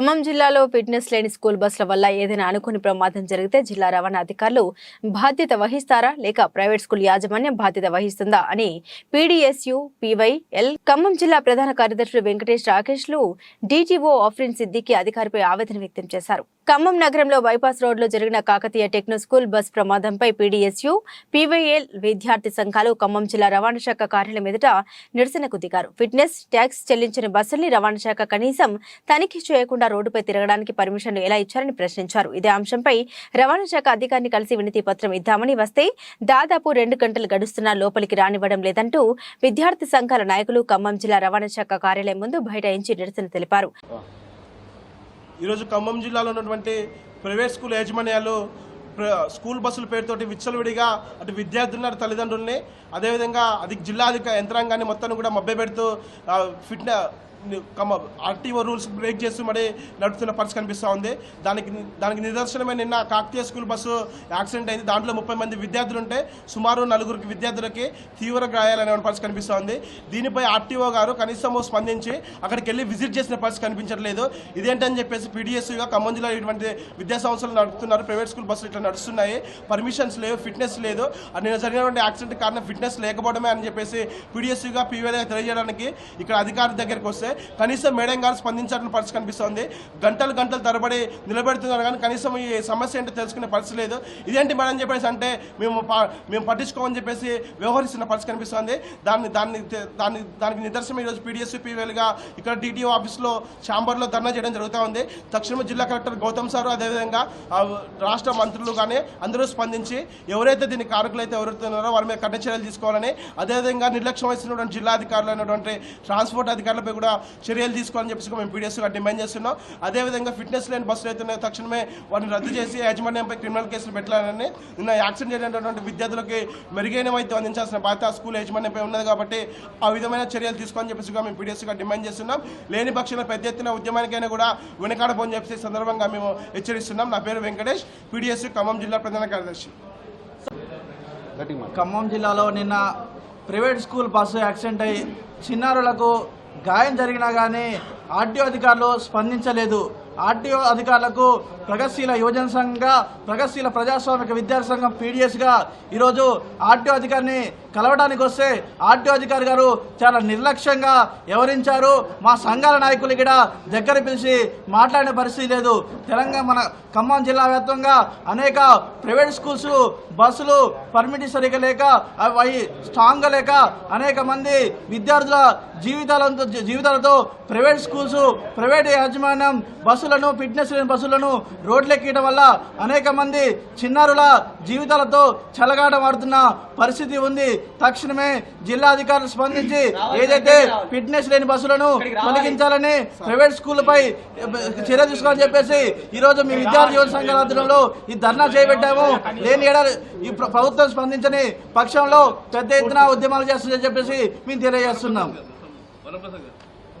ఖమ్మం జిల్లాలో ఫిట్నెస్ లేని స్కూల్ బస్సుల వల్ల ఏదైనా అనుకుని ప్రమాదం జరిగితే జిల్లా రవాణా అధికారులు బాధ్యత వహిస్తారా లేక ప్రైవేట్ స్కూల్ యాజమాన్యం బాధ్యత వహిస్తుందా అని పీడీఎస్యు పీవైఎల్ ఖమ్మం జిల్లా ప్రధాన కార్యదర్శులు వెంకటేష్ రాకేష్లు డీటీఓ ఆఫ్రిన్ సిద్దికి అధికారిపై ఆవేదన వ్యక్తం చేశారు. ఖమ్మం నగరంలో బైపాస్ రోడ్లో జరిగిన కాకతీయ టెక్నో స్కూల్ బస్ ప్రమాదంపై పీడీఎస్యు పీవైఎల్ విద్యార్థి సంఘాలు ఖమ్మం జిల్లా రవాణా శాఖ కార్యాలయం ఎదుట నిరసనకు దిగారు. ఫిట్నెస్ ట్యాక్స్ చెల్లించిన బస్సుల్ని రవాణా శాఖ కనీసం తనిఖీ చేయకుండా రోడ్డుపై తిరగడానికి పర్మిషన్లు ఎలా ఇచ్చారని ప్రశ్నించారు. ఇదే అంశంపై రవాణా శాఖ అధికారిని కలిసి వినతి పత్రం ఇద్దామని వస్తే దాదాపు రెండు గంటలు గడుస్తున్నా లోపలికి రానివ్వడం లేదంటూ విద్యార్థి సంఘాల నాయకులు ఖమ్మం జిల్లా రవాణా శాఖ కార్యాలయం ముందు బైఠాయించి నిరసన తెలిపారు. ఈరోజు ఖమ్మం జిల్లాలో ఉన్నటువంటి ప్రైవేట్ స్కూల్ యాజమాన్యాలు స్కూల్ బస్సుల పేరుతోటి విచ్చలవిడిగా అటు విద్యార్థులను అటు తల్లిదండ్రుల్ని అదేవిధంగా అది జిల్లా అధిక యంత్రాంగాన్ని మొత్తం కూడా మభ్య పెడుతూ ఫిట్నె ఆర్టీఓ రూల్స్ బ్రేక్ చేస్తూ మరి నడుపుతున్న పరిస్థితి కనిపిస్తూ ఉంది. దానికి దానికి నిదర్శనమే నిన్న కాకతీయ స్కూల్ బస్సు యాక్సిడెంట్ అయింది. దాంట్లో ముప్పై మంది విద్యార్థులు ఉంటే సుమారు నలుగురికి విద్యార్థులకి తీవ్ర గాయాలనే పరిస్థితి కనిపిస్తూ ఉంది. దీనిపై ఆర్టీఓ గారు కనీసం స్పందించి అక్కడికి వెళ్ళి విజిట్ చేసిన పరిస్థితి కనిపించట్లేదు. ఇదేంటని చెప్పేసి పీడిఎస్గా ఖమ్మం జిల్లా ఇటువంటి విద్యా సంస్థలు నడుపుతున్నారు. ప్రైవేట్ స్కూల్ బస్సులు ఇట్లా నడుస్తున్నాయి. పర్మిషన్స్ లేవు ఫిట్నెస్ లేదు. నిన్న జరిగినటువంటి యాక్సిడెంట్ కారణం ఫిట్నెస్ లేకపోవడమే అని చెప్పేసి పీడిఎస్గా పీవీగా తెలియజేయడానికి ఇక్కడ అధికారి దగ్గరికి వస్తే కనీసం మేడం గారు స్పందించాలని పరిస్థితి కనిపిస్తోంది. గంటలు గంటలు తరబడి నిలబెడుతున్నారు కానీ కనీసం ఈ సమస్య ఏంటో తెలుసుకునే పరిస్థితి లేదు. ఇదేంటి మేడం చెప్పేసి అంటే మేము మేము పట్టించుకోమని చెప్పేసి వ్యవహరిస్తున్న పరిస్థితి కనిపిస్తుంది. దాన్ని దాన్ని దాన్ని దానికి నిదర్శనం ఈరోజు పీడిఎస్ పీవీలుగా ఇక్కడ డిటిఓ ఆఫీస్లో ఛాంబర్లో ధర్నా చేయడం జరుగుతూ ఉంది. తక్షణమే జిల్లా కలెక్టర్ గౌతమ్ సార్ అదేవిధంగా రాష్ట్ర మంత్రులు కానీ అందరూ స్పందించి ఎవరైతే దీనికి కారకులు అయితే ఎవరుతున్నారో వారి మీద కఠిన చర్యలు తీసుకోవాలని అదేవిధంగా నిర్లక్ష్యం వహిస్తున్నటువంటి జిల్లా అధికారులు అయినటువంటి ట్రాన్స్పోర్ట్ అధికారులపై కూడా చర్యలు తీసుకోవాలని చెప్పేసి మేము పీడిఎస్గా డిమాండ్ చేస్తున్నాం. అదేవిధంగా ఫిట్నెస్ లేని బస్సులు అయితే తక్షణమే వాటిని రద్దు చేసి యాజమాన్యంపై క్రిమినల్ కేసులు పెట్టాలని నిన్న యాక్సిడెంట్ అయినటువంటి విద్యార్థులకి మెరుగైన వైద్యం అందించాల్సిన బాధ్యత స్కూల్ యాజమాన్యంపై ఉన్నది కాబట్టి ఆ విధమైన చర్యలు తీసుకోవాలని చెప్పేసి మేము పీడిఎస్గా డిమాండ్ చేస్తున్నాం. లేని పక్షంలో పెద్ద ఎత్తున ఉద్యమానికైనా కూడా వెనకాడబోని చెప్పేసి సందర్భంగా మేము హెచ్చరిస్తున్నాం. నా పేరు వెంకటేష్ పీడిఎస్ ఖమ్మం జిల్లా ప్రధాన కార్యదర్శి. ఖమ్మం జిల్లాలో నిన్న ప్రైవేట్ స్కూల్ బస్సు యాక్సిడెంట్ అయి చిన్నారులకు గాయం జరిగినా కానీ ఆర్టీఓ అధికారులు స్పందించలేదు. ఆర్టీఓ అధికారులకు ప్రగతిశీల యువజన సంఘంగా ప్రగతిశీల ప్రజాస్వామిక విద్యార్థి సంఘం పీడిఎస్గా ఈరోజు ఆర్టీఓ అధికారిని కలవడానికి వస్తే ఆర్టీఓ అధికారి గారు చాలా నిర్లక్ష్యంగా వ్యవహరించారు. మా సంఘాల నాయకులు ఇక్కడ దగ్గర పిలిచి మాట్లాడే పరిస్థితి లేదు. తెలంగాణ మన ఖమ్మం జిల్లా వ్యాప్తంగా అనేక ప్రైవేట్ స్కూల్స్ బస్సులు పర్మిట్ సరిగ్గా లేక అవి అవి స్ట్రాంగ్గా లేక అనేక మంది విద్యార్థుల జీవితాలతో జీవితాలతో ప్రైవేట్ స్కూల్స్ ప్రైవేట్ యాజమాన్యం బస్సులను ఫిట్నెస్ లేని బస్సులను రోడ్లెక్కడం వల్ల అనేక మంది చిన్నారుల జీవితాలతో చెలగాటమాడుతున్న పరిస్థితి ఉంది. తక్షణమే జిల్లా అధికారులు స్పందించి ఏదైతే ఫిట్నెస్ లేని బస్సులను తొలగించాలని ప్రైవేట్ స్కూళ్ళపై చర్య తీసుకోవాలని చెప్పేసి ఈ రోజు మీ విద్యార్థి యువత సంఘాల ఆధ్వర్యంలో ఈ ధర్నా చేపట్టాము. లేని ఏడాది ఈ ప్ర- ప్రభుత్వం స్పందించని పక్షంలో పెద్ద ఎత్తున ఉద్యమాలు చేస్తుందని చెప్పేసి మేము తెలియజేస్తున్నాం.